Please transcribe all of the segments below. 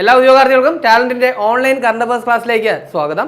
എല്ലാ ഉദ്യോഗാർത്ഥികൾക്കും ടാലന്റിന്റെ ഓൺലൈൻ കറണ്ട് അഫയേഴ്സ് ക്ലാസ്സിലേക്ക് സ്വാഗതം.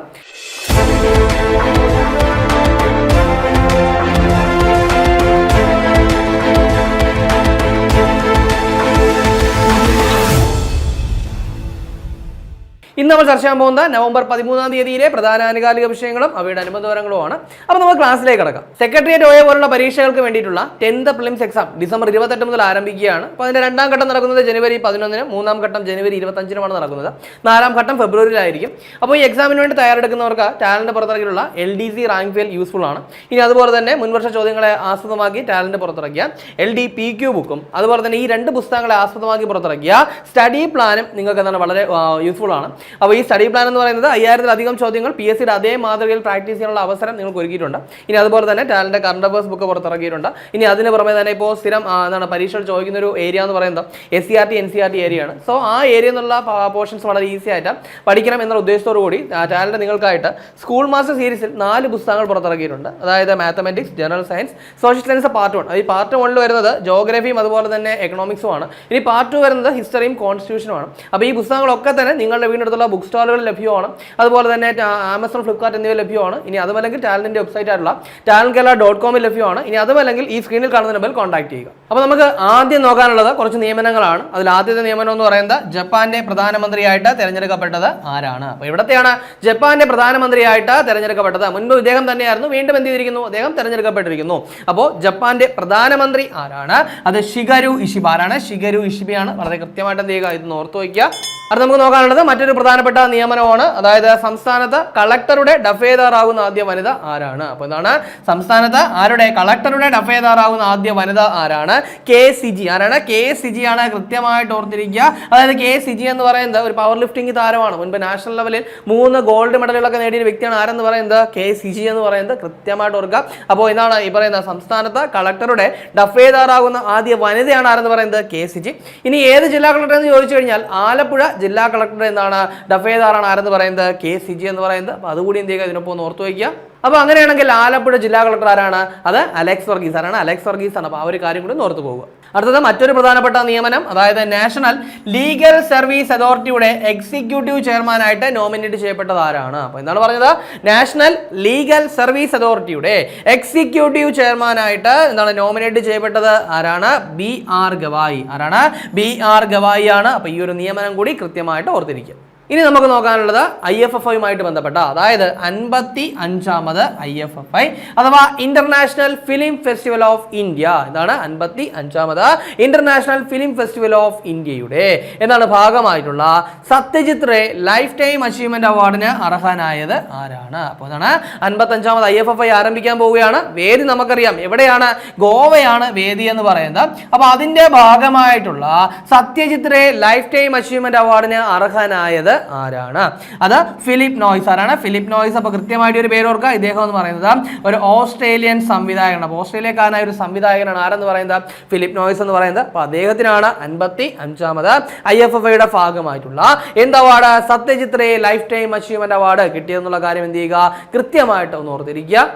ഇന്ന് നമ്മൾ ചർച്ച ചെയ്യാൻ പോകുന്ന നവംബർ പതിമൂന്നാം തീയതിയിലെ പ്രധാന ആനുകാലിക വിഷയങ്ങളും അവയുടെ അനുബന്ധപരങ്ങളുമാണ് അപ്പോൾ നമ്മൾ ക്ലാസ്സിലേക്ക് കടക്കാം. സെക്രട്ടേറിയറ്റ് ഒയ പോലുള്ള പരീക്ഷകൾക്ക് വേണ്ടിയിട്ടുള്ള ടെൻത്ത് പ്രിലിംസ് എക്സാം ഡിസംബർ ഇരുപത്തെട്ട് മുതൽ ആരംഭിക്കുകയാണ്. അപ്പോൾ അതിന്റെ രണ്ടാം ഘട്ടം നടക്കുന്നത് ജനുവരി പതിനൊന്നിന് മൂന്നാം ഘട്ടം ജനുവരി ഇരുപത്തഞ്ചിനുമാണ് നടക്കുന്നത്. നാലാം ഘട്ടം ഫെബ്രുവരിയിലായിരിക്കും. അപ്പോൾ ഈ എക്സാമിന് വേണ്ടി തയ്യാറെടുക്കുന്നവർക്ക് Talent പുറത്തിറക്കിയുള്ള L D C rank file useful ആണ്. ഇനി അതുപോലെ തന്നെ മുൻവർഷ ചോദ്യങ്ങളെ ആസ്പദമാക്കി ടാലന്റ് പുറത്തിറക്കിയ എൽ ഡി പി ക്യു ബുക്കും അതുപോലെ തന്നെ ഈ രണ്ട് പുസ്തകങ്ങളെ ആസ്പദമാക്കി പുറത്തിറക്കിയ സ്റ്റഡി പ്ലാനും നിങ്ങൾക്ക് എന്താണ് വളരെ യൂസ്ഫുൾ ആണ്. അപ്പോൾ ഈ സ്റ്റഡി പ്ലാൻ എന്ന് പറയുന്നത് അയ്യായിരത്തിലധികം ചോദ്യങ്ങൾ പി എസ് സിയുടെ അതേ മാതൃകയിൽ പ്രാക്ടീസ് ചെയ്യാനുള്ള അവസരം നിങ്ങൾക്ക് ഒരുക്കിയിട്ടുണ്ട്. ഇനി അതുപോലെ തന്നെ ടാലന്റ് കറണ്ട് അഫേഴ്സ് ബുക്ക് പുറത്തിറക്കിയിട്ടുണ്ട്. ഇനി അതിന് പുറമെ തന്നെ ഇപ്പോൾ സ്ഥിരം എന്താണ് പരീക്ഷകൾ ചോദിക്കുന്ന ഒരു ഏരിയ എന്ന് പറയുന്നത് S C R T N C R T ഏരിയയാണ് സോ ആ ഏരിയ എന്നുള്ള പോർഷൻസ് വളരെ ഈസി ആയിട്ട് പഠിക്കണം എന്നുള്ള ഉദ്ദേശത്തോടു കൂടി ടാലന്റ് നിങ്ങൾക്കായിട്ട് സ്കൂൾ മാസ്റ്റർ സീരീസിൽ നാല് പുസ്തകങ്ങൾ പുറത്തിറക്കിയിട്ടുണ്ട്. അതായത് mathematics general science social science part one ഈ പാർട്ട് വണ്ണിൽ വരുന്നത് ജോഗ്രഫിയും അതുപോലെ തന്നെ എക്കണോമിക്സും ആണ്. ഇനി പാർട്ട് ടു വരുന്നത് ഹിസ്റ്ററിയും കോൺസ്റ്റിറ്റ്യൂഷനുമാണ് അപ്പോൾ ഈ പുസ്തകങ്ങളൊക്കെ തന്നെ നിങ്ങളുടെ വീടിനടുത്തുള്ള ബുക്ക് സ്റ്റാളുകളിൽ ലഭ്യമാണ്. അതുപോലെ തന്നെ ആമസോൺ ഫ്ലിപ്കാർട്ട് എന്നിവ ലഭ്യമാണ്. ഇനി അതുമല്ലെങ്കിൽ ടാലന്റിന്റെ വെബ്സൈറ്റ് ആയിട്ടുള്ള ടാലന്റ് കേരള ഡോട്ട് കോമിൽ ലഭ്യമാണ്. ഇനി അതുമല്ലെങ്കിൽ ഈ സ്ക്രീനിൽ കാണുന്ന നമ്പറിൽ കോൺടാക്ട് ചെയ്യുക. അപ്പോൾ നമുക്ക് ആദ്യം നോക്കാനുള്ളത് കുറച്ച് നിയമനങ്ങളാണ്. അതിൽ ആദ്യത്തെ നിയമനം എന്ന് പറയുന്നത് ജപ്പാന്റെ പ്രധാനമന്ത്രിയായിട്ട് തിരഞ്ഞെടുക്കപ്പെട്ടത് ആരാണ്? അപ്പോൾ ഇവിടത്തെയാണ് ജപ്പാന്റെ പ്രധാനമന്ത്രിയായിട്ട് തിരഞ്ഞെടുക്കപ്പെട്ടത്. മുൻപ് ഇദ്ദേഹം തന്നെയായിരുന്നു വീണ്ടും എന്ത് ചെയ്തിരിക്കുന്നു? അദ്ദേഹം തിരഞ്ഞെടുക്കപ്പെട്ടിരിക്കുന്നു. അപ്പോൾ ജപ്പാന്റെ പ്രധാനമന്ത്രി ആരാണ്? അത് ഷിഗരു ഇഷിബ ആരാണ് ഷിഗരു ഇഷിബയാണ്. വളരെ കൃത്യമായിട്ട് എന്ത് ചെയ്യുക? ഇത് ഓർത്ത് വയ്ക്കുക. അത് നമുക്ക് നോക്കാനുള്ളത് മറ്റൊരു പ്രധാനപ്പെട്ട നിയമനമാണ്. അതായത് സംസ്ഥാനത്ത് കളക്ടറുടെ ഡഫേദാറാകുന്ന ആദ്യ വനിത ആരാണ്? അപ്പോൾ എന്താണ് സംസ്ഥാനത്ത് ആരുടെ? കളക്ടറുടെ ഡഫേദാറാകുന്ന ആദ്യ വനിത ആരാണ്? കെ സി ജി ആരാണ്? കെ സി ജി ആണ് കൃത്യമായിട്ട് ഓർത്തിരിക്കുക. അതായത് കെ സി ജി എന്ന് പറയുന്നത് ഒരു പവർ ലിഫ്റ്റിംഗ് താരമാണ്. മുൻപ് നാഷണൽ ലെവലിൽ മൂന്ന് ഗോൾഡ് മെഡലുകളൊക്കെ നേടിയ വ്യക്തിയാണ് ആരെന്ന് പറയുന്നത്? കെ സി ജി എന്ന് പറയുന്നത് കൃത്യമായിട്ട് ഓർക്കുക. അപ്പോൾ എന്താണ് ഈ പറയുന്ന സംസ്ഥാനത്ത് കളക്ടറുടെ ഡഫേദാറാകുന്ന ആദ്യ വനിതയാണ് ആരെന്ന് പറയുന്നത് കെ സി ജി ഇനി ഏത് ജില്ലാ കളക്ടർ എന്ന് ചോദിച്ചു കഴിഞ്ഞാൽ ആലപ്പുഴ ജില്ലാ കളക്ടർ എന്താണ് ഡഫേദാറാണ് ആരെന്ന് പറയുന്നത്? കെ സി ജി എന്ന് പറയുന്നത്. അപ്പോൾ അതുകൂടി എന്ത് ചെയ്യുക? ഇതിനൊപ്പം ഒന്ന് ഓർത്ത് വയ്ക്കുക. അപ്പോൾ അങ്ങനെയാണെങ്കിൽ ആലപ്പുഴ ജില്ലാ കളക്ടർ ആരാണ്? അത് അലക്സ് വർഗീസ് ആരാണ്? അലക്സ് വർഗീസ് ആണ്. അപ്പോൾ ആ ഒരു കാര്യം കൂടി ഓർത്തു പോകുക അടുത്തത് മറ്റൊരു പ്രധാനപ്പെട്ട നിയമനം അതായത് നാഷണൽ ലീഗൽ സർവീസ് അതോറിറ്റിയുടെ എക്സിക്യൂട്ടീവ് ചെയർമാനായിട്ട് നോമിനേറ്റ് ചെയ്യപ്പെട്ടത് ആരാണ്? അപ്പോൾ എന്താണ് പറഞ്ഞത്? നാഷണൽ ലീഗൽ സർവീസ് അതോറിറ്റിയുടെ എക്സിക്യൂട്ടീവ് ചെയർമാനായിട്ട് എന്താണ് നോമിനേറ്റ് ചെയ്യപ്പെട്ടത്? ആരാണ്? B R Gavai. ആരാണ്? ബി ആർ ഗവായി ആണ്. അപ്പോൾ ഈ ഒരു നിയമനം കൂടി കൃത്യമായിട്ട് ഓർത്തിരിക്കുക. ഇനി നമുക്ക് നോക്കാനുള്ളത് ഐ എഫ് എഫ് ഐയുമായിട്ട് ബന്ധപ്പെട്ട അതായത് അൻപത്തി അഞ്ചാമത് ഐ എഫ് എഫ് ഐ അഥവാ international film festival of India ഇതാണ് അൻപത്തി അഞ്ചാമത് ഇന്റർനാഷണൽ ഫിലിം ഫെസ്റ്റിവൽ ഓഫ് ഇന്ത്യയുടെ എന്നാണ് ഭാഗമായിട്ടുള്ള Satyajit Ray life time achievement അവാർഡിന് അർഹനായത് ആരാണ്? അപ്പോൾ അതാണ് അൻപത്തി അഞ്ചാമത് ഐ എഫ് എഫ് ഐ ആരംഭിക്കാൻ പോവുകയാണ്. വേദി നമുക്കറിയാം. എവിടെയാണ്? ഗോവയാണ് വേദി എന്ന് പറയുന്നത്. അപ്പോൾ അതിന്റെ ഭാഗമായിട്ടുള്ള Satyajit Ray life time achievement അവാർഡിന് അർഹനായത് ആരാണ്? അത് ഫിലിപ്പ് നോയ്സ് ആരാണ്? ഫിലിപ്പ് നോയ്സ് അപ്പോൾ കൃത്യമായിട്ട് ഒരു പേര് ഓർക്കുക. ഇദ്ദേഹം എന്ന് പറയുന്നത് ഒരു ഓസ്ട്രേലിയൻ സംവിധായകനാണ്. അപ്പോൾ ഓസ്ട്രേലിയക്കാരനായ ഒരു സംവിധായകനാണ്. ആരെന്ന് പറയുന്നത്? ഫിലിപ്പ് നോയ്സ് എന്ന് പറയുന്നത്. അപ്പോൾ അദ്ദേഹത്തിനാണ് അൻപത്തി അഞ്ചാമത് ഐ എഫ് എഫ് ഐയുടെ ഭാഗമായിട്ടുള്ള എന്ത് അവാർഡ് സത്യചിത്രയെ ലൈഫ് ടൈം അച്ചീവ്മെന്റ് അവാർഡ് കിട്ടിയെന്നുള്ള കാര്യം എന്ത് ചെയ്യുക? കൃത്യമായിട്ട് ഒന്ന് ഓർത്തിരിക്കുക.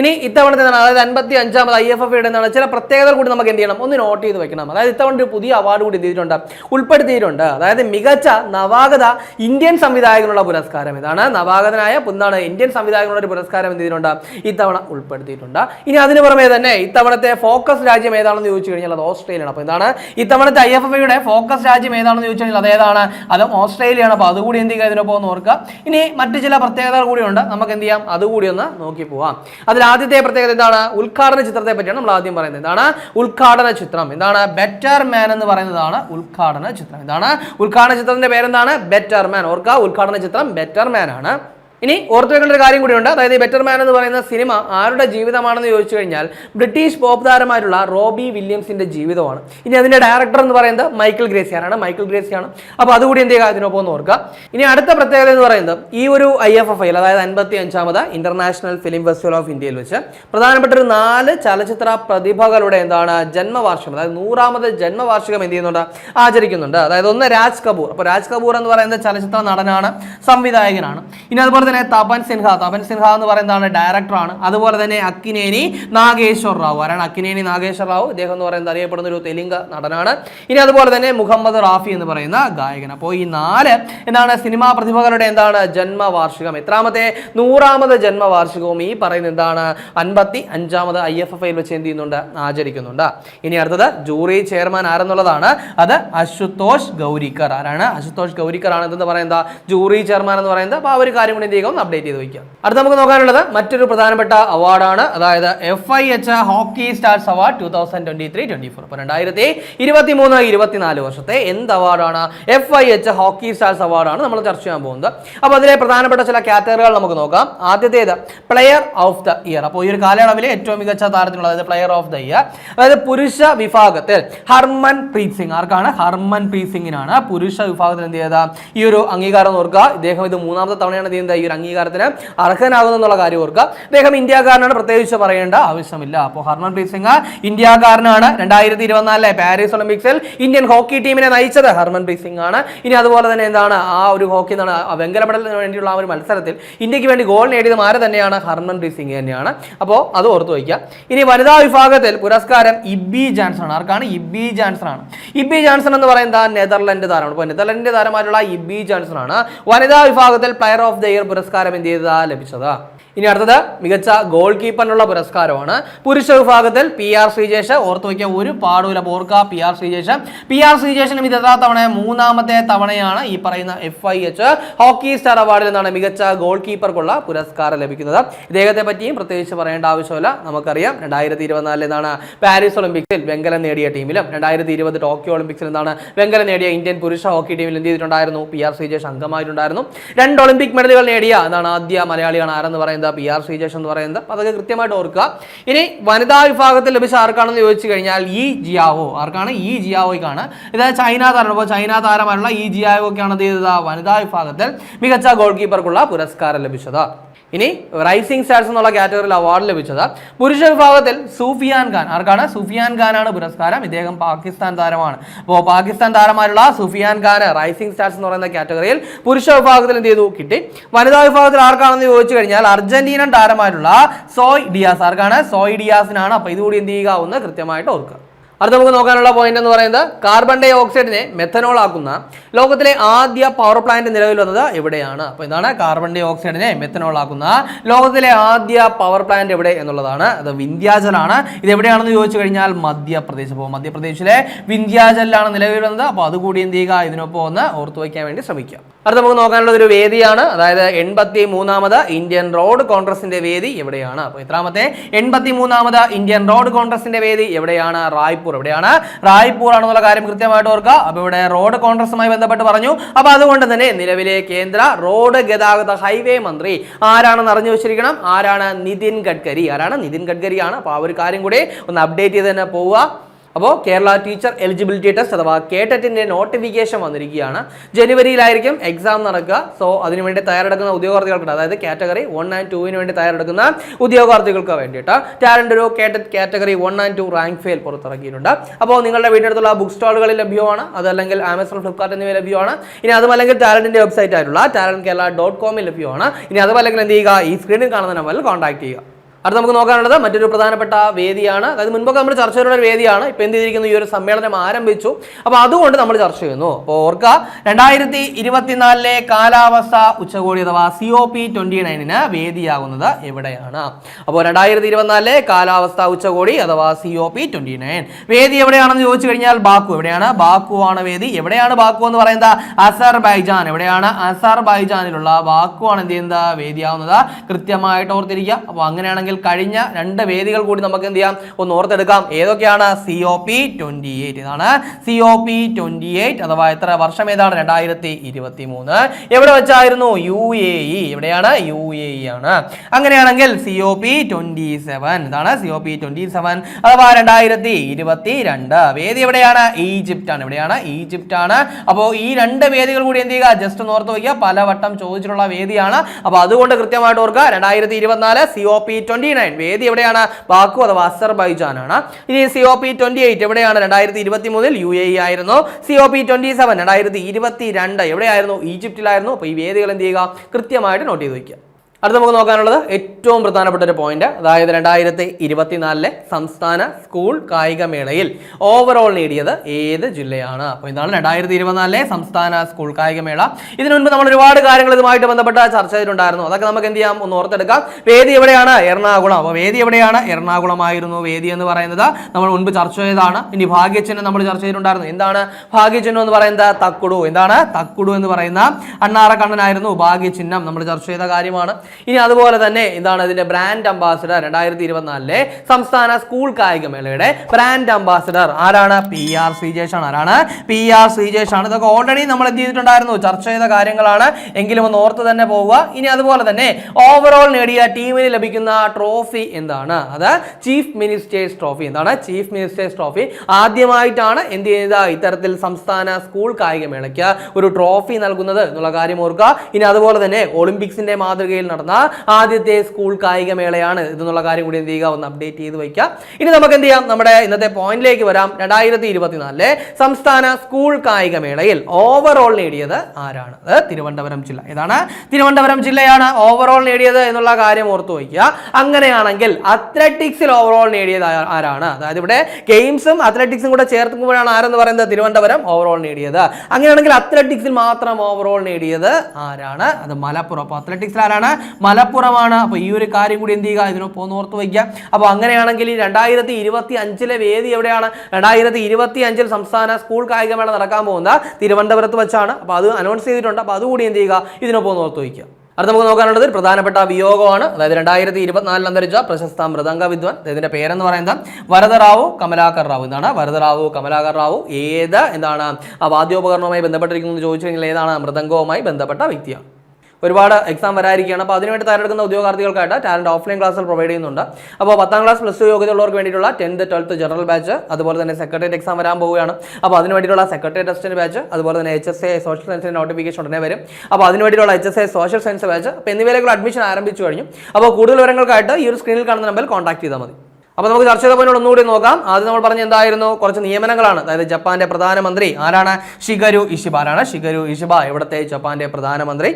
ഇനി ഇത്തവണത്തെ അതായത് അൻപത്തി അഞ്ചാമത് ഐ എഫ് എഫ് എന്താണ് ചില പ്രത്യേകതകൾ കൂടി നമുക്ക് എന്ത് ചെയ്യണം? ഒന്ന് നോട്ട് ചെയ്ത് വെക്കണം. അതായത് ഇത്തവണ ഒരു പുതിയ അവാർഡ് കൂടി ചെയ്തിട്ടുണ്ട്? ഉൾപ്പെടുത്തിയിട്ടുണ്ട്. അതായത് മികച്ച നവാഗത ഇന്ത്യൻ സംവിധായകനുള്ള പുരസ്കാരം ഇതാണ്. നവാഗതനായ പുന്നാണ് ഇന്ത്യൻ സംവിധായകനുള്ള ഒരു പുരസ്കാരം എന്ത് ചെയ്തിട്ടുണ്ട്? ഇത്തവണ ഉൾപ്പെടുത്തിയിട്ടുണ്ട്. ഇനി അതിന് പുറമെ തന്നെ ഇത്തവണത്തെ ഫോക്കസ് രാജ്യം ഏതാണെന്ന് ചോദിച്ചു കഴിഞ്ഞാൽ അത് ഓസ്ട്രേലിയയാണ്. അപ്പോൾ എന്താണ് ഇത്തവണത്തെ ഐ എഫ് എഫ് യുടെ ഫോക്കസ് രാജ്യം ഏതാണെന്ന് ചോദിച്ചു കഴിഞ്ഞാൽ അത് ഏതാണ്? ഓസ്ട്രേലിയ ഓസ്ട്രേലിയയാണ്. അപ്പോൾ അതുകൂടി എന്ത് ചെയ്യുക ഇതിനൊപ്പം ഓർക്കുക. ഇനി മറ്റു ചില പ്രത്യേകതകൾ കൂടിയുണ്ട് നമുക്ക് എന്ത് ചെയ്യാം? അതുകൂടി ഒന്ന് നോക്കി പോവാം. അതിൽ ആദ്യത്തെ പ്രത്യേകത എന്താണ്? ഉദ്ഘാടന ചിത്രത്തെ പറ്റിയാണ് നമ്മൾ ആദ്യം പറയുന്നത്. എന്താണ്? ഉദ്ഘാടന ചിത്രം. എന്താണ്? ബെറ്റർ മാൻ എന്ന് പറയുന്നതാണ് ഉദ്ഘാടന ചിത്രം. എന്താണ്? ഉദ്ഘാടന ചിത്രത്തിന്റെ പേരെന്താണ്? ബെറ്റർ മാൻ ഓർക്കുക ഉദ്ഘാടന ചിത്രം ബെറ്റർ മാൻ ആണ്. ഇനി ഓർത്തു വെക്കേണ്ട ഒരു കാര്യം കൂടിയുണ്ട്. അതായത് ഈ ബെറ്റർ മാൻ എന്ന് പറയുന്ന സിനിമ ആരുടെ ജീവിതമാണെന്ന് ചോദിച്ചു കഴിഞ്ഞാൽ ബ്രിട്ടീഷ് പോപ്പ് താരമായിട്ടുള്ള റോബി വില്യംസിന്റെ ജീവിതമാണ്. ഇനി അതിന്റെ ഡയറക്ടർ എന്ന് പറയുന്നത് മൈക്കിൾ ഗ്രേസിയാണ്. മൈക്കിൾ ഗ്രേസിയാണ്. അപ്പോൾ അതുകൂടി എന്ത് ചെയ്യുക? അതിനൊപ്പം ഒന്ന് ഓർക്കുക. ഇനി അടുത്ത പ്രത്യേകത എന്ന് പറയുന്നത് ഈ ഒരു ഐ എഫ് എഫ് ഐ അതായത് അൻപത്തി അഞ്ചാമത് ഇന്റർനാഷണൽ ഫിലിം ഫെസ്റ്റിവൽ ഓഫ് ഇന്ത്യയിൽ വെച്ച് പ്രധാനപ്പെട്ട ഒരു നാല് ചലച്ചിത്ര പ്രതിഭകളുടെ എന്താണ് ജന്മവാർഷികം അതായത് നൂറാമത് ജന്മവാർഷികം എന്ത് ചെയ്യുന്നുണ്ട്? ആചരിക്കുന്നുണ്ട്. അതായത് ഒന്ന് രാജ് കപൂർ. അപ്പോൾ രാജ് കപൂർ എന്ന് പറയുന്ന ചലച്ചിത്ര നടനാണ് സംവിധായകനാണ്. ഇനി അതുപോലെ തന്നെ തപൻ സിൻഹ. തപൻ സിൻഹ എന്ന് പറയുന്നതാണ് ഡയറക്ടറാണ് അതുപോലെ തന്നെ അക്കിനേനി നാഗേശ്വർ റാവു. ആരാണ് അക്കിനേനി നാഗേശ്വർ റാവു? ഇദ്ദേഹം എന്ന് പറയുന്നത് അറിയപ്പെടുന്ന ഒരു തെലുങ്ക നടനാണ്. ഇനി അതുപോലെ തന്നെ മുഹമ്മദ് റാഫി എന്ന് പറയുന്ന ഗായകൻ. അപ്പോൾ ഈ നാല് എന്താണ് സിനിമാ പ്രതിഭകളുടെ എന്താണ് ജന്മവാർഷികം. എത്രാമത്തെ? നൂറാമത് ജന്മവാർഷികവും ഈ പറയുന്ന എന്താണ് അൻപത്തി അഞ്ചാമത് ഐ എഫ് എഫ് ഐയിൽ വെച്ച് എന്ത് ചെയ്യുന്നുണ്ട്? ആചരിക്കുന്നുണ്ട്. ഇനി അടുത്തത് ജൂറി ചെയർമാൻ ആരെന്നുള്ളതാണ്. അത് അശുതോഷ് ഗൗരിക്കർ. ആരാണ്? അശുതോഷ് ഗൗരിക്കർ ആണ് പറയുന്നത്? ജൂറി ചെയർമാൻ എന്ന് പറയുന്നത്. അപ്പോൾ ആ ഒരു കാര്യം കൂടി ചെയ്യുക ഒന്ന് അപ്ഡേറ്റ് ചെയ്ത് വയ്ക്കുക അടുത്ത നമുക്ക് നോക്കാനുള്ളത് മറ്റൊരു പ്രധാനപ്പെട്ട അവാർഡാണ് അതായത് F I H hockey stars award two thousand twenty three twenty four അപ്പോൾ രണ്ടായിരത്തി ഇരുപത്തി മൂന്ന് ഇരുപത്തിനാല് വർഷത്തെ എന്ത് അവാർഡാണ് F I H hockey stars അവാർഡാണ് നമ്മൾ ചർച്ച ചെയ്യാൻ പോകുന്നത്. അപ്പോൾ അതിലെ പ്രധാനപ്പെട്ട ചില കാറ്റഗറികൾ നമുക്ക് നോക്കാം. ആദ്യത്തേത് പ്ലെയർ ഓഫ് ദ ഇയർ അപ്പോൾ ഈ ഒരു കാലയളവിലെ ഏറ്റവും മികച്ച താരത്തിനുള്ള അതായത് പ്ലെയർ ഓഫ് ദ ഇയർ അതായത് പുരുഷ വിഭാഗത്തിൽ ഹർമൻ പ്രീത് സിംഗ്. ആർക്കാണ്? ഹർമൻ പ്രീത് സിംഗിനാണ്. പുരുഷ വിഭാഗത്തിൽ എന്ത് ചെയ്ത ഈ ഒരു അംഗീകാരം ഓർക്കുക. ഇദ്ദേഹം ഇത് മൂന്നാമത്തെ തവണയാണ് എന്ത് ചെയ്യുന്നത്? ഈ ഒരു അംഗീകാരത്തിന് അർഹനാകുന്നുള്ള കാര്യം ഓർക്കുക. അദ്ദേഹം ഇന്ത്യക്കാരനാണ് പ്രത്യേകിച്ച് പറയേണ്ട ആവശ്യമില്ല. അപ്പോൾ ഹർമൻ പ്രീത് സിംഗ് ഇന്ത്യക്കാരനാണ്. രണ്ടായിരത്തി ഇരുപത്തിനാലിലെ പാരീസ് ഒളിമ്പിക്സിൽ ഇന്ത്യൻ ഹോക്കി ടീമിനെ നയിച്ചത് ഹർമൻ പ്രീത് സിംഗ് ആണ്. ഇനി അതുപോലെ തന്നെ എന്താണ് ആ ഒരു ഹോക്കി എന്നാണ് വെങ്കല മെഡലിന് വേണ്ടിയുള്ള ആ ഒരു മത്സരത്തിൽ ഇന്ത്യയ്ക്ക് വേണ്ടി ഗോൾ നേടിയത് ആര് തന്നെയാണ്? ഹർമൻ പ്രീത് സിംഗ് തന്നെയാണ്. അപ്പോൾ അത് ഓർത്ത് വയ്ക്കുക. ഇനി വനിതാ വിഭാഗത്തിൽ പുരസ്കാരം ഇബി ജാൻസൺ ആണ്. ആർക്കാണ്? ഇബി ജാൻസൺ ആണ്. ഇബി ജാൻസൺ എന്ന് പറയുന്നത് നെതർലൻഡ് താരമാണ്. അപ്പോൾ നെതർലൻഡ് താരമായിട്ടുള്ള ഇബി ജാൻസൺ ആണ്. വനിതാ വിഭാഗത്തിൽ പ്ലെയർ ഓഫ് ദ ഇയർ പുരസ്കാരം എന്ത് ചെയ്തതാ? ലഭിച്ചത്. ഇനി അടുത്തത് മികച്ച ഗോൾ കീപ്പറിനുള്ള പുരസ്കാരമാണ്. പുരുഷ വിഭാഗത്തിൽ പി ആർ ശ്രീജേഷ്. ഓർത്തു വയ്ക്കുക ഒരു പാടൂല ഓർക്കുക P R Sreejesh. P R ശ്രീജേഷനും ഇത് എത്ര തവണ? മൂന്നാമത്തെ തവണയാണ് ഈ പറയുന്ന F I H hockey star അവാർഡിൽ നിന്നാണ് മികച്ച ഗോൾ കീപ്പർക്കുള്ള പുരസ്കാരം ലഭിക്കുന്നത്. ഇദ്ദേഹത്തെ പറ്റിയും പ്രത്യേകിച്ച് പറയേണ്ട ആവശ്യമില്ല. നമുക്കറിയാം രണ്ടായിരത്തി ഇരുപത്തിനാലിൽ നിന്നാണ് പാരീസ് ഒളിമ്പിക്സിൽ വെങ്കലം നേടിയ ടീമിലും രണ്ടായിരത്തി ഇരുപത് ടോക്കിയോ ഒളിമ്പിക്സിൽ നിന്നാണ് വെങ്കലം നേടിയ ഇന്ത്യൻ പുരുഷ ഹോക്കി ടീമിൽ എന്ത് ചെയ്തിട്ടുണ്ടായിരുന്നു? പി ആർ ശ്രീജേഷ് അംഗമായിട്ടുണ്ടായിരുന്നു. രണ്ട് ഒളിമ്പിക് മെഡലുകൾ നേടിയ എന്നാണ് ആദ്യ മലയാളിയാണ് ആരെന്ന് പറയുന്നത്? പി ആർ ശ്രീജേഷ് എന്ന് പറയുന്നത്. അതൊക്കെ കൃത്യമായിട്ട് ഓർക്കുക. ഇനി വനിതാ വിഭാഗത്തിൽ ലഭിച്ച ആർക്കാണെന്ന് ചോദിച്ചു കഴിഞ്ഞാൽ ഈ ജിയാവോ. ആർക്കാണ്? ഈ ജിയാവോയ്ക്കാണ്. ഇത് ചൈന താരം. അപ്പോൾ ചൈന താരമായിട്ടുള്ള ഈ ജിയാവോയ്ക്കാണ് എന്ത് ചെയ്തത്? വനിതാ വിഭാഗത്തിൽ മികച്ച ഗോൾ കീപ്പർക്കുള്ള പുരസ്കാരം ലഭിച്ചത്. ഇനി റൈസിംഗ് സ്റ്റാർസ് എന്നുള്ള കാറ്റഗറിയിൽ അവാർഡ് ലഭിച്ചത് പുരുഷ വിഭാഗത്തിൽ സൂഫിയാൻ ഖാൻ. ആർക്കാണ്? സുഫിയാൻ ഖാനാണ് പുരസ്കാരം. ഇദ്ദേഹം പാകിസ്ഥാൻ താരമാണ്. അപ്പോൾ പാകിസ്ഥാൻ താരമായിട്ടുള്ള സുഫിയാൻ ഖാൻ റൈസിംഗ് സ്റ്റാർസ് എന്ന് പറയുന്ന കാറ്റഗറിയിൽ പുരുഷ വിഭാഗത്തിൽ എന്ത് ചെയ്തു? കിട്ടി. വനിതാ വിഭാഗത്തിൽ ആർക്കാണെന്ന് ചോദിച്ചു കഴിഞ്ഞാൽ അർജന്റീനൻ താരമായിട്ടുള്ള സോയ് ഡിയാസ്. ആർക്കാണ്? സോയ് ഡിയാസിനാണ്. അപ്പോൾ ഇതുകൂടി എന്ത് ചെയ്യുക? ഒന്ന് കൃത്യമായിട്ട് ഓർക്കുക. അടുത്ത നമുക്ക് നോക്കാനുള്ള പോയിന്റ് എന്ന് പറയുന്നത് കാർബൺ ഡൈ ഓക്സൈഡിനെ മെത്തനോൾ ആക്കുന്ന ലോകത്തിലെ ആദ്യ പവർ പ്ലാന്റ് നിലവിൽ വന്നത് എവിടെയാണ്? അപ്പോൾ ഇതാണ് കാർബൺ ഡൈ ഓക്സൈഡിനെ മെത്തനോൾ ആക്കുന്ന ലോകത്തിലെ ആദ്യ പവർ പ്ലാന്റ് എവിടെ എന്നുള്ളതാണ്. അത് വിന്ധ്യാചലാണ്. ഇത് എവിടെയാണെന്ന് ചോദിച്ചു കഴിഞ്ഞാൽ മധ്യപ്രദേശ്. അപ്പോൾ മധ്യപ്രദേശിലെ വിന്ധ്യാചലിലാണ് നിലവിൽ വന്നത്. അപ്പോൾ അതുകൂടി എന്ത് ചെയ്യുക? ഇതിനൊപ്പം ഒന്ന് ഓർത്തു വയ്ക്കാൻ വേണ്ടി ശ്രമിക്കുക. അടുത്ത നമുക്ക് നോക്കാനുള്ള ഒരു വേദിയാണ്. അതായത് എൺപത്തി മൂന്നാമത് ഇന്ത്യൻ റോഡ് കോൺഗ്രസിന്റെ വേദി എവിടെയാണ്? അപ്പോൾ ഇത്രാമത്തെ എൺപത്തി മൂന്നാമത് ഇന്ത്യൻ റോഡ് കോൺഗ്രസിന്റെ വേദി എവിടെയാണ്? റായ്പൂർ. എവിടെയാണ്? റായ്പൂർ ആണെന്നുള്ള കാര്യം കൃത്യമായിട്ട് ഓർക്കുക. അപ്പോൾ ഇവിടെ റോഡ് കോൺഗ്രസുമായി ബന്ധപ്പെട്ട് പറഞ്ഞു. അപ്പോൾ അതുകൊണ്ട് തന്നെ നിലവിലെ കേന്ദ്ര റോഡ് ഗതാഗത ഹൈവേ മന്ത്രി ആരാണെന്ന് അറിഞ്ഞു വെച്ചിരിക്കണം? ആരാണ് നിതിൻ ഗഡ്കരി? ആരാണ്? നിതിൻ ഗഡ്കരിയാണ്. അപ്പോൾ ആ ഒരു കാര്യം കൂടി ഒന്ന് അപ്ഡേറ്റ് ചെയ്ത് തന്നെ പോവുക. അപ്പോൾ കേരള ടീച്ചർ എലിജിബിലിറ്റി ടെസ്റ്റ് അഥവാ കേട്ടറ്റിന്റെ നോട്ടിഫിക്കേഷൻ വന്നിരിക്കുകയാണ്. ജനുവരിയിലായിരിക്കും എക്സാം നടക്കുക. സോ അതിനുവേണ്ടി തയ്യാറെടുക്കുന്ന ഉദ്യോഗാർത്ഥികൾക്ക് അതായത് കാറ്റഗറി വൺ ആൻഡ് ടുവിന് വേണ്ടി തയ്യാറെടുക്കുന്ന ഉദ്യോഗാർത്ഥികൾക്ക് വേണ്ടിയിട്ട്. ടാലന്റ് ഒരു കേട്ടറ്റ് category one and two rank file പുറത്തിറക്കിയിട്ടുണ്ട്. അപ്പോൾ നിങ്ങളുടെ വീടിനടുത്തുള്ള ബുക്ക് സ്റ്റാളുകളിൽ ലഭ്യമാണ്. അതല്ലെങ്കിൽ ആമസോൺ ഫ്ലിപ്കാർട്ട് എന്നിവ ലഭ്യമാണ്. ഇനി അതുമല്ലെങ്കിൽ ടാലന്റിന്റെ വെബ്സൈറ്റ് ആയിട്ടുള്ള ടാലൻ കേരള ഡോട്ട് കോമിൽ ലഭ്യമാണ്. ഇനി അതുമല്ലെങ്കിൽ എന്ത് ചെയ്യുക? ഈ സ്ക്രീനിൽ കാണുന്ന നമ്പറിൽ കോൺടാക്ട് ചെയ്യുക. അടുത്ത നമുക്ക് നോക്കാനുള്ളത് മറ്റൊരു പ്രധാനപ്പെട്ട വേദിയാണ്. അതായത് മുൻപൊക്കെ നമ്മൾ ചർച്ച ചെയ്തിട്ടുള്ള ഒരു വേദിയാണ്. ഇപ്പം എന്ത് ചെയ്തിരിക്കുന്നു? ഈ ഒരു സമ്മേളനം ആരംഭിച്ചു. അപ്പോൾ അതുകൊണ്ട് നമ്മൾ ചർച്ച ചെയ്യുന്നു. അപ്പോൾ ഓർക്കുക രണ്ടായിരത്തി ഇരുപത്തിനാലിലെ കാലാവസ്ഥ ഉച്ചകോടി അഥവാ സി ഒ പി ട്വന്റി നയനിന് വേദിയാകുന്നത് എവിടെയാണ്? അപ്പോൾ രണ്ടായിരത്തി ഇരുപത്തിനാലിലെ കാലാവസ്ഥ ഉച്ചകോടി അഥവാ C O P twenty nine വേദി എവിടെയാണെന്ന് ചോദിച്ചു കഴിഞ്ഞാൽ ബാക്കു എവിടെയാണ്? ബാക്കു ആണ് വേദി. എവിടെയാണ് ബാക്കു എന്ന് പറയുന്നത്? അസർബൈജാൻ. എവിടെയാണ്? അസർബൈജാനിലുള്ള ബാക്കു ആണ് എന്ത് ചെയ്യുന്നത്? വേദിയാവുന്നത്. കൃത്യമായിട്ട് ഓർത്തിരിക്കുക. അപ്പോൾ അങ്ങനെയാണെങ്കിൽ കഴിഞ്ഞ രണ്ട് വേദികൾ കൂടി നമുക്ക് എന്ത് ചെയ്യാം? ഒന്ന് ഓർത്തെടുക്കാം. ഏതൊക്കെയാണ്? C O P twenty eight ഇതാണ്. C O P twenty eight അഥവാ എത്ര വർഷം ഏതാണ്? രണ്ടായിരത്തി ഇരുപത്തി മൂന്ന് എവിടെ വെച്ചായിരുന്നു? യു എ ഇ എവിടെയാണ്? യു എ ഇ ആണ്. അങ്ങനെയാണെങ്കിൽ C O P twenty seven ഇതാണ്. C O P twenty seven അഥവാ രണ്ടായിരത്തി ഇരുപത്തി രണ്ട് വേദി എവിടെയാണ്? ഈജിപ്റ്റ് ആണ് എവിടെയാണ്? ഈജിപ്റ്റ് ആണ് അപ്പോൾ ഈ രണ്ട് വേദികൾ കൂടി എന്ത് ചെയ്യുക? ജസ്റ്റ് ഒന്ന് ഓർത്ത് വയ്ക്കുക. പലവട്ടം ചോദിച്ചിട്ടുള്ള വേദിയാണ്. അപ്പോൾ അതുകൊണ്ട് കൃത്യമായിട്ട് ഓർക്കുക. രണ്ടായിരത്തി ഇരുപത്തിനാല് C O P twenty twenty nine വേദി എവിടെയാണ്? ബാക്കു അഥവാ അസർബൈജാൻ ആണ് ഇനി C O P twenty eight എവിടെയാണ്? രണ്ടായിരത്തി ഇരുപത്തി മൂന്നിൽ യു എ ആയിരുന്നു. C O P twenty seven രണ്ടായിരത്തി ഇരുപത്തി രണ്ട് എവിടെയായിരുന്നു? ഈജിപ്തിലായിരുന്നു. അപ്പോൾ ഈ വേദികൾ എന്ത് ചെയ്യുക? കൃത്യമായിട്ട് നോട്ട് ചെയ്ത് വയ്ക്കുക. അടുത്ത നമുക്ക് നോക്കാനുള്ളത് ഏറ്റവും പ്രധാനപ്പെട്ട ഒരു പോയിന്റ് അതായത് രണ്ടായിരത്തി ഇരുപത്തിനാലിലെ സംസ്ഥാന സ്കൂൾ കായികമേളയിൽ ഓവറോൾ നേടിയത് ഏത് ജില്ലയാണ്? അപ്പോൾ ഇതാണ് രണ്ടായിരത്തി ഇരുപത്തിനാലിലെ സംസ്ഥാന സ്കൂൾ കായികമേള. ഇതിനു മുൻപ് നമ്മൾ ഒരുപാട് കാര്യങ്ങൾ ഇതുമായിട്ട് ബന്ധപ്പെട്ട ചർച്ച ചെയ്തിട്ടുണ്ടായിരുന്നു. അതൊക്കെ നമുക്ക് എന്ത് ചെയ്യാം? ഒന്ന് ഓർത്തെടുക്കാം. വേദി എവിടെയാണ്? എറണാകുളം. അപ്പോൾ വേദി എവിടെയാണ്? എറണാകുളമായിരുന്നു വേദി എന്ന് പറയുന്നത്. നമ്മൾ മുൻപ് ചർച്ച ചെയ്തതാണ്. ഇനി ഭാഗ്യചിഹ്നം നമ്മൾ ചർച്ച ചെയ്തിട്ടുണ്ടായിരുന്നു. എന്താണ്? ഭാഗ്യചിഹ്നം എന്ന് പറയുന്നത് തക്കുടു. എന്താണ്? തക്കുടു എന്ന് പറയുന്ന അണ്ണാറക്കണ്ണനായിരുന്നു ഭാഗ്യചിഹ്നം. നമ്മൾ ചർച്ച ചെയ്ത കാര്യമാണ്. ഇനി അതുപോലെ തന്നെ ഇതാണ് ഇതിന്റെ ബ്രാൻഡ് അംബാസിഡർ രണ്ടായിരത്തി ഇരുപത്തിനാലിലെ സംസ്ഥാന സ്കൂൾ കായികമേളയുടെ ബ്രാൻഡ് അംബാസിഡർ ആരാണ്? പി ആർ ശ്രീജേഷ് ആണ് ആരാണ്? പി ആർ ശ്രീജേഷ് ആണ് ഇതൊക്കെ ഓൾറെഡി നമ്മൾ എന്ത് ചെയ്തിട്ടുണ്ടായിരുന്നു? ചർച്ച ചെയ്ത കാര്യങ്ങളാണ്. എങ്കിലും ഒന്ന് ഓർത്ത് തന്നെ പോവുക. ഇനി അതുപോലെ തന്നെ ഓവറോൾ നേടിയ ടീമിന് ലഭിക്കുന്ന ട്രോഫി എന്താണ്? അത് ചീഫ് മിനിസ്റ്റേഴ്സ് ട്രോഫി എന്താണ്? ചീഫ് മിനിസ്റ്റേഴ്സ് ട്രോഫി ആദ്യമായിട്ടാണ് എന്ത് ചെയ്ത? ഇത്തരത്തിൽ സംസ്ഥാന സ്കൂൾ കായികമേളയ്ക്ക് ഒരു ട്രോഫി നൽകുന്നത് എന്നുള്ള കാര്യം ഓർക്കുക. ഇനി അതുപോലെ തന്നെ ഒളിമ്പിക്സിന്റെ മാതൃകയിൽ നടന്ന ആദ്യത്തെ സ്കൂൾ കായികമേളയാണ് ഇതെന്നുള്ള കാര്യം കൂടി എന്ത് ചെയ്യുക? ഒന്ന് അപ്ഡേറ്റ് ചെയ്ത് വയ്ക്കുക. ഇനി നമുക്ക് എന്ത് ചെയ്യാം? നമ്മുടെ ഇന്നത്തെ പോയിന്റിലേക്ക് വരാം. രണ്ടായിരത്തി ഇരുപത്തിനാലിലെ സംസ്ഥാന സ്കൂൾ കായികമേളയിൽ ഓവറോൾ നേടിയത് ആരാണ്? തിരുവനന്തപുരം ജില്ല. ഏതാണ് തിരുവനന്തപുരം ജില്ലയാണ് ഓവറോൾ നേടിയത് എന്നുള്ള കാര്യം ഓർത്തു വയ്ക്കുക. അങ്ങനെയാണെങ്കിൽ അത്ലറ്റിക്സിൽ ഓവറോൾ നേടിയത് ആരാണ്? അതായത് ഇവിടെ ഗെയിംസും അത്ലറ്റിക്സും കൂടെ ചേർക്കുമ്പോഴാണ് ആരെന്ന് പറയുന്നത്? തിരുവനന്തപുരം ഓവറോൾ നേടിയത്. അങ്ങനെയാണെങ്കിൽ അത്ലറ്റിക്സിൽ മാത്രം ഓവറോൾ നേടിയത് ആരാണ്? അത് മലപ്പുറം. അപ്പോൾ അത്ലറ്റിക്സിൽ ആരാണ്? മലപ്പുറമാണ്. അപ്പോൾ ഈ ഒരു കാര്യം കൂടി എന്ത് ചെയ്യുക? ഇതിനൊപ്പം ഒന്ന് ഓർത്ത് വയ്ക്കുക. അപ്പോൾ അങ്ങനെയാണെങ്കിൽ രണ്ടായിരത്തി ഇരുപത്തി അഞ്ചിലെ വേദി എവിടെയാണ്? രണ്ടായിരത്തി ഇരുപത്തി അഞ്ചിൽ സംസ്ഥാന സ്കൂൾ കായികമേള നടക്കാൻ പോകുന്ന തിരുവനന്തപുരത്ത് വെച്ചാണ്. അപ്പോൾ അത് അനൗൺസ് ചെയ്തിട്ടുണ്ട്. അപ്പോൾ അതുകൂടി എന്ത് ചെയ്യുക? ഇതിനൊപ്പം ഒന്ന് ഓർത്ത് വയ്ക്കുക. അടുത്ത നമുക്ക് നോക്കാനുള്ളത് പ്രധാനപ്പെട്ട വിയോഗമാണ്. അതായത് രണ്ടായിരത്തി ഇരുപത്തിനാലിൽ അന്തരിച്ച പ്രശസ്ത മൃദംഗ വിദ്വാൻ. ഇതിന്റെ പേരെന്ന് പറയുന്നത് വരദറാവു കമലാകർ റാവു. എന്താണ് വരദറാവു കമലാകർ റാവു. ഏത് എന്താണ്? ആ വാദ്യോപകരണവുമായി ബന്ധപ്പെട്ടിരിക്കുന്നത് ചോദിച്ചു കഴിഞ്ഞാൽ ഏതാണ്? മൃദംഗവുമായി ബന്ധപ്പെട്ട വ്യക്തിയാണ്. ഒരുപാട് എക്സാം വരായിരിക്കുകയാണ് അപ്പോൾ അതിനുവേണ്ടി തയ്യാറെടുക്കുന്ന ഉദ്യോഗാർത്ഥികൾക്കായിട്ട് ടാലന്റ് ഓഫ്ലൈൻ ക്ലാസ്സുകൾ പ്രൊവൈഡ് ചെയ്യുന്നുണ്ട്. അപ്പോൾ പത്താം ക്ലാസ് പ്ലസ് ടു യോഗ്യതയുള്ളവർക്ക് വേണ്ടിയിട്ടുള്ള ടെൻത്ത് ട്വൽത്ത് ജനറൽ ബാച്ച് അതുപോലെ തന്നെ സെക്രട്ടേറിയറ്റ് എക്സാം വരാൻ പോവുകയാണ്. അപ്പോൾ അതിന് വേണ്ടിയിട്ടുള്ള സെക്രട്ടറി ടെസ്റ്റിന് ബാച്ച് അതുപോലെ തന്നെ എച്ച് എസ് എ സോഷ്യൽ സയൻസിന്റെ നോട്ടിഫിക്കേഷൻ ഉടനെ വരും. അപ്പോൾ അതിന് വേണ്ടിയിട്ടുള്ള H S A social science batch അപ്പോൾ എന്നിവയിലേക്കുള്ള അഡ്മിഷൻ ആരംഭിച്ചു കഴിഞ്ഞു. അപ്പോൾ കൂടുതൽ വിവരങ്ങൾക്കായിട്ട് ഈ ഒരു സ്ക്രീനിൽ കാണുന്ന നമ്പറിൽ കോൺടാക്ട് ചെയ്താൽ മതി. അപ്പോൾ നമുക്ക് ചർച്ച ചെയ്ത പോയിന്റ് ഒന്നുകൂടി നോക്കാം. ആദ്യം നമ്മൾ പറഞ്ഞ എന്തായിരുന്നു? കുറച്ച് നിയമനങ്ങളാണ്. അതായത് ജപ്പാന്റെ പ്രധാനമന്ത്രി ആരാണ്? ഷിഗരു ഇഷിബ ആരാണ്? ഷിഗരു ഇഷിബ ഇവിടുത്തെ ജപ്പാന്റെ പ്രധാനമന്ത്രി.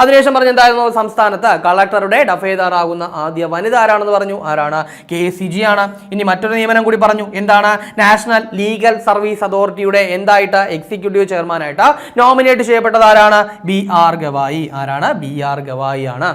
അതിനുശേഷം പറഞ്ഞ എന്തായിരുന്നു? സംസ്ഥാനത്ത് കളക്ടറുടെ ഡഫേദാറാകുന്ന ആദ്യ വനിത ആരാണെന്ന് പറഞ്ഞു. ആരാണ്? കെ സി ജി ആണ്. ഇനി മറ്റൊരു നിയമനം കൂടി പറഞ്ഞു. എന്താണ്? നാഷണൽ ലീഗൽ സർവീസ് അതോറിറ്റിയുടെ എന്തായിട്ട്? എക്സിക്യൂട്ടീവ് ചെയർമാനായിട്ട് നോമിനേറ്റ് ചെയ്യപ്പെട്ടത് ആരാണ്? B R Gavai. ആരാണ്? ബി ആർ ഗവായി ആണ്.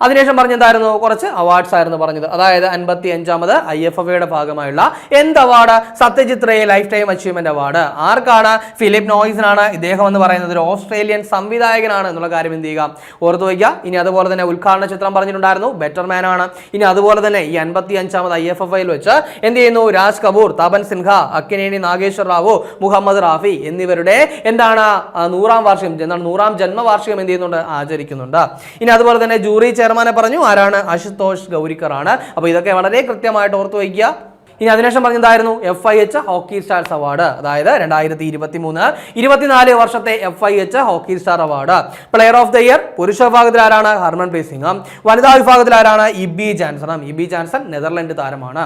അതിനുശേഷം പറഞ്ഞെന്തായിരുന്നു കുറച്ച് അവാർഡ്സ് ആയിരുന്നു പറഞ്ഞത്. അതായത് അൻപത്തി അഞ്ചാമത് ഐ എഫ് എഫ് യുടെ ഭാഗമായുള്ള എന്ത് award Satyajit lifetime achievement award ആർക്കാണ്? ഫിലിപ്പ് നോയിസിനാണ് ഇദ്ദേഹം എന്ന് പറയുന്നത്. ഒരു ഓസ്ട്രേലിയൻ സംവിധായകനാണ് എന്നുള്ള കാര്യം എന്ത് ചെയ്യുക? ഓർത്തു വയ്ക്കുക. ഇനി അതുപോലെ തന്നെ ഉദ്ഘാടന ചിത്രം പറഞ്ഞിട്ടുണ്ടായിരുന്നു. ബെറ്റർ മാൻ ആണ്. ഇനി അതുപോലെ തന്നെ ഈ അൻപത്തി അഞ്ചാമത് ഐ എഫ് എഫ് ഐയിൽ വെച്ച് എന്ത് ചെയ്യുന്നു? രാജ് കപൂർ തപൻ സിൻഹ അക്കിനേനി നാഗേശ്വർ റാവു മുഹമ്മദ് റാഫി എന്നിവരുടെ എന്താണ് നൂറാം വാർഷികം എന്താണ് നൂറാം ജന്മവാർഷികം എന്ത് ചെയ്യുന്നുണ്ട്? ആചരിക്കുന്നുണ്ട്. ഇനി അതുപോലെ തന്നെ ജൂറി ചെയർമാനെ പറഞ്ഞു ആരാണ് അശുതോഷ് ഗൗരിക്കർ ആണ് അപ്പോൾ ഇതൊക്കെ വളരെ കൃത്യമായിട്ട് ഓർത്തു വയ്ക്കുക. ഇനി അതിനുശേഷം പറഞ്ഞതായിരുന്നു F I H hockey stars award അതായത് രണ്ടായിരത്തി ഇരുപത്തി മൂന്ന് ഇരുപത്തിനാല് വർഷത്തെ F I H hockey star award player of the year പുരുഷ വിഭാഗത്തിൽ ആരാണ്? ഹർമൻപ്രീത് സിംഗ്. വനിതാ വിഭാഗത്തിൽ ആരാണ്? Yibbi Jansen. Yibbi Jansen Netherland താരമാണ്.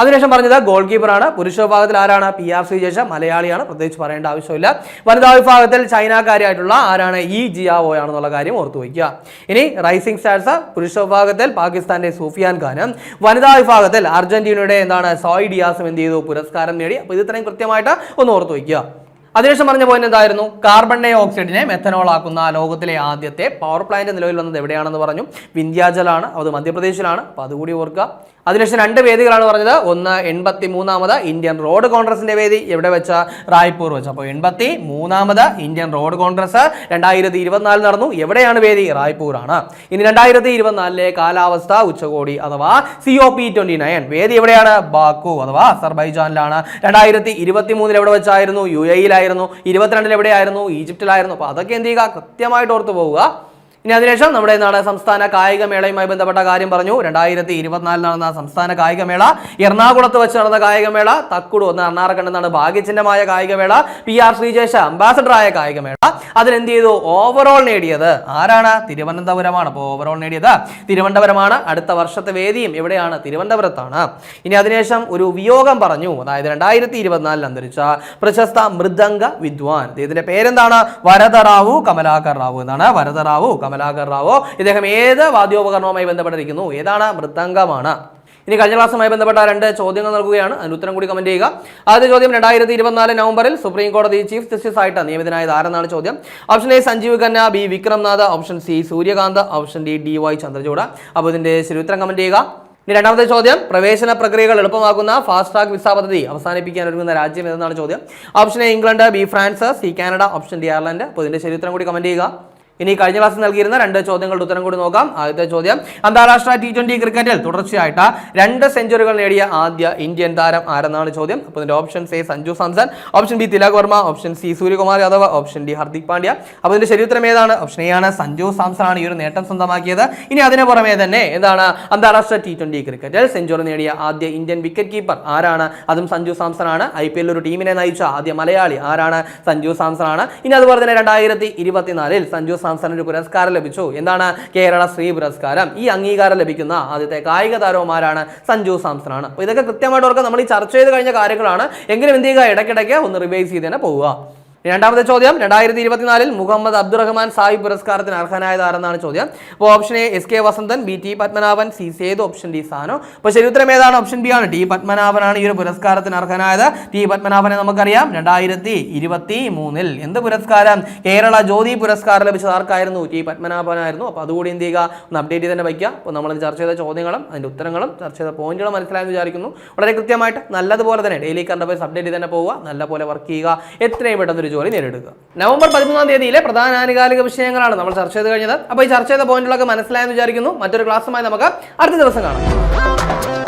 അതിനുശേഷം പറഞ്ഞത് ഗോൾ കീപ്പറാണ് പുരുഷ വിഭാഗത്തിൽ ആരാണ്? പി ആർ സി ജേഷ മലയാളിയാണ്. പ്രത്യേകിച്ച് പറയേണ്ട ആവശ്യമില്ല. വനിതാ വിഭാഗത്തിൽ ചൈനക്കാരിയായിട്ടുള്ള ആരാണ്? ഇ ജിയാവോ ആണെന്നുള്ള കാര്യം ഓർത്തു വയ്ക്കുക. ഇനി റൈസിംഗ് സ്റ്റാർസ് പുരുഷ വിഭാഗത്തിൽ പാകിസ്ഥാന്റെ സൂഫിയാൻ ഖാനും. വനിതാ വിഭാഗത്തിൽ അർജന്റീനയുടെ എന്താണ് സോയ് ഡിയാസും എന്ത് ചെയ്തു? പുരസ്കാരം നേടി. അപ്പോൾ ഇത് ഇത്രയും കൃത്യമായിട്ട് ഒന്ന് ഓർത്തു വയ്ക്കുക. അതിനുശേഷം പറഞ്ഞ പോയിന്റ് എന്തായിരുന്നു? കാർബൺ ഡൈ ഓക്സൈഡിനെ മെത്തനോൾ ആക്കുന്ന ലോകത്തിലെ ആദ്യത്തെ പവർ പ്ലാന്റ് നിലവിൽ വന്നത് എവിടെയാണെന്ന് പറഞ്ഞു. വിന്ധ്യാചലാണ് അത് മധ്യപ്രദേശിലാണ്. അപ്പോൾ അതുകൂടി ഓർക്കുക. അതിനുശേഷം രണ്ട് വേദികളാണ് പറഞ്ഞത്. ഒന്ന് എൺപത്തി മൂന്നാമത് ഇന്ത്യൻ റോഡ് കോൺഗ്രസിന്റെ വേദി എവിടെ വെച്ച? റായ്പൂർ വെച്ച്. അപ്പോൾ എൺപത്തി മൂന്നാമത് ഇന്ത്യൻ റോഡ് കോൺഗ്രസ് രണ്ടായിരത്തി ഇരുപത്തിനാലിൽ നടന്നു. എവിടെയാണ് വേദി? റായ്പൂർ ആണ് ഇനി രണ്ടായിരത്തി ഇരുപത്തിനാലിലെ കാലാവസ്ഥ ഉച്ചകോടി അഥവാ C O P twenty nine വേദി എവിടെയാണ്? ബാക്കു അഥവാ അസർബൈജാനിലാണ്. രണ്ടായിരത്തി ഇരുപത്തി മൂന്നിൽ എവിടെ വെച്ചായിരുന്നു? യു എയിലായിരുന്നു ഇരുപത്തിരണ്ടിൽ എവിടെയായിരുന്നു? ഈജിപ്തിലായിരുന്നു. അപ്പോൾ അതൊക്കെ എന്ത് ചെയ്യുക? കൃത്യമായിട്ട് ഓർത്ത് പോവുക. ഇനി അതിനുശേഷം നമ്മുടെ എന്താണ് സംസ്ഥാന കായികമേളയുമായി ബന്ധപ്പെട്ട കാര്യം പറഞ്ഞു. രണ്ടായിരത്തി ഇരുപത്തിനാലിൽ നടന്ന സംസ്ഥാന കായികമേള എറണാകുളത്ത് വെച്ച് നടന്ന കായികമേള തക്കുടു ഒന്ന് എറണാകുളം എന്നാണ് ഭാഗ്യചിഹ്നമായ കായികമേള പി ആർ ശ്രീജേഷ അംബാസഡറായ കായികമേള അതിലെന്ത് ചെയ്തു? ഓവറോൾ നേടിയത്. ആരാണ്? തിരുവനന്തപുരമാണ്. അപ്പോൾ ഓവറോൾ നേടിയത് തിരുവനന്തപുരമാണ്. അടുത്ത വർഷത്തെ വേദിയും എവിടെയാണ്? തിരുവനന്തപുരത്താണ്. ഇനി അതിനുശേഷം ഒരു വിയോഗം പറഞ്ഞു. അതായത് രണ്ടായിരത്തി ഇരുപത്തിനാലിൽ അന്തരിച്ച പ്രശസ്ത മൃദംഗ വിദ്വാൻ. ഇതിന്റെ പേരെന്താണ്? വരദറാവു കമലാകർ റാവു എന്നാണ്. വരദറാവു കമലാകർ റാവോ ഇദ്ദേഹം ഏത് വാദ്യോപകരണവുമായി ബന്ധപ്പെട്ടിരിക്കുന്നു? ഏതാണ്? മൃദംഗമാണ് ഇനി കഴിഞ്ഞ ക്ലാസ്സുമായി ബന്ധപ്പെട്ട രണ്ട് ചോദ്യങ്ങൾ നൽകുകയാണ്. അതിന് ഉത്തരം കൂടി കമന്റ് ചെയ്യുക. ആദ്യ ചോദ്യം രണ്ടായിരത്തി ഇരുപത്തിനാല് നവംബറിൽ സുപ്രീം കോടതി ചീഫ് ജസ്റ്റിസ് ആയിട്ട് നിയമിതനായത് ആരെന്നാണ് ചോദ്യം? Option A Sanjiv Khanna. B Vikram Nath option C Surya Kant. Option D D Y Chandrachud. അപ്പോൾ ഇതിന്റെ ശരി ഉത്തരം കമന്റ് ചെയ്യുക. ഇനി രണ്ടാമത്തെ ചോദ്യം പ്രവേശന പ്രക്രിയകൾ എളുപ്പമാക്കുന്ന ഫാസ്റ്റ് ട്രാക്ക് വിസ പദ്ധതി അവസാനിപ്പിക്കാൻ ഒരുങ്ങുന്ന രാജ്യം ഏതെന്നാണ് ചോദ്യം? Option A England. B France. C Canada. Option D Ireland. അപ്പോൾ ഇതിന്റെ ശരി ഉത്തരം കൂടി കമന്റ് ചെയ്യുക. ഇനി കഴിഞ്ഞ ക്ലാസ്സിൽ നൽകിയിരുന്ന രണ്ട് ചോദ്യങ്ങളുടെ ഉത്തരം കൂടി നോക്കാം. ആദ്യത്തെ ചോദ്യം അന്താരാഷ്ട്ര ടി ട്വന്റി ക്രിക്കറ്റിൽ തുടർച്ചയായിട്ട് രണ്ട് സെഞ്ചുറികൾ നേടിയ ആദ്യ ഇന്ത്യൻ താരം ആരെന്നാണ് ചോദ്യം? അപ്പോൾ ഇതിന്റെ option A Sanju Samson option B Tilak Varma option C Suryakumar Yadav option D Hardik Pandya. അപ്പോൾ ഇതിന്റെ ശരി ഉത്തരം ഏതാണ്? ഓപ്ഷൻ എ ആണ്. സഞ്ജു സാംസൺ ആണ് ഈ ഒരു നേട്ടം സ്വന്തമാക്കിയത്. ഇനി അതിന് പുറമെ തന്നെ എന്താണ്? അന്താരാഷ്ട്ര ടി ട്വന്റി ക്രിക്കറ്റിൽ സെഞ്ചുറി നേടിയ ആദ്യ ഇന്ത്യൻ വിക്കറ്റ് കീപ്പർ ആരാണ്? അതും സഞ്ജു സാംസൺ ആണ് ഐ പി ഒരു ടീമിനെ നയിച്ച ആദ്യ മലയാളി ആരാണ്? സഞ്ജു സാംസൺ ആണ് ഇനി അതുപോലെ തന്നെ രണ്ടായിരത്തി ഇരുപത്തിനാലിൽ സഞ്ജു ഒരു പുരസ്കാരം ലഭിച്ചു. എന്താണ് കേരള ശ്രീ പുരസ്കാരം? ഈ അംഗീകാരം ലഭിക്കുന്ന ആദ്യത്തെ കായിക താരവുമാരാണ് സഞ്ജു സാംസൺ ആണ് അപ്പോൾ ഇതൊക്കെ കൃത്യമായിട്ട് ഓർക്കുക നമ്മൾ ഈ ചർച്ച ചെയ്ത് കഴിഞ്ഞ കാര്യങ്ങളാണ്. എങ്കിലും എന്ത് ചെയ്യുക? ഇടയ്ക്കിടയ്ക്ക് ഒന്ന് റിവൈസ് ചെയ്ത് തന്നെ പോവുക. രണ്ടാമത്തെ ചോദ്യം രണ്ടായിരത്തി ഇരുപത്തിനാലിൽ മുഹമ്മദ് അബ്ദുറഹ്മാൻ സാഹിബ് പുരസ്കാരത്തിന് അർഹനായത് ആരെന്നാണ് ചോദ്യം. അപ്പോൾ option A S K Vasanthan B T Padmanabhan C Sethu option D സാനോ. അപ്പോൾ ശരിയുത്തരം ഏതാണ്? ഓപ്ഷൻ ബി ആണ്. ടി പത്മനാഭനാണ് ഈ ഒരു പുരസ്കാരത്തിന് അർഹനായത്. ടി പത്മനാഭനെ നമുക്കറിയാം. രണ്ടായിരത്തി ഇരുപത്തി മൂന്നിൽ എന്ത് പുരസ്കാരം? കേരള ജ്യോതി പുരസ്കാരം ലഭിച്ചത് ആർക്കായിരുന്നു? ടി പത്മനാഭനായിരുന്നു. അപ്പോൾ അതുകൂടി എന്ത് ചെയ്യുക? ഒന്ന് അപ്ഡേറ്റ് ചെയ്ത് തന്നെ വയ്ക്കുക. അപ്പോൾ നമ്മൾ ചർച്ച ചെയ്ത ചോദ്യങ്ങളും അതിന്റെ ഉത്തരങ്ങളും ചർച്ച ചെയ്ത പോയിന്റുകളും മനസ്സിലായെന്ന് വിചാരിക്കുന്നു. വളരെ കൃത്യമായിട്ട് നല്ലതുപോലെ തന്നെ ഡെയിലി അഫയേഴ്സ് അപ്ഡേറ്റ് ചെയ്ത് തന്നെ പോവുക. നല്ലപോലെ വർക്ക് ചെയ്യുക. എത്രയും പെട്ടെന്ന് ജോലി നേരിടുക. നവംബർ പതിമൂന്നാം തീയതിയിലെ പ്രധാന ആനുകാലിക വിഷയങ്ങളാണ് നമ്മൾ ചർച്ച ചെയ്ത് കഴിഞ്ഞത്. അപ്പോൾ ഈ ചർച്ച ചെയ്ത പോയിന്റുകളൊക്കെ മനസ്സിലായെന്ന് വിചാരിക്കുന്നു. മറ്റൊരു ക്ലാസ്സുമായി നമുക്ക് അടുത്ത ദിവസം കാണാം.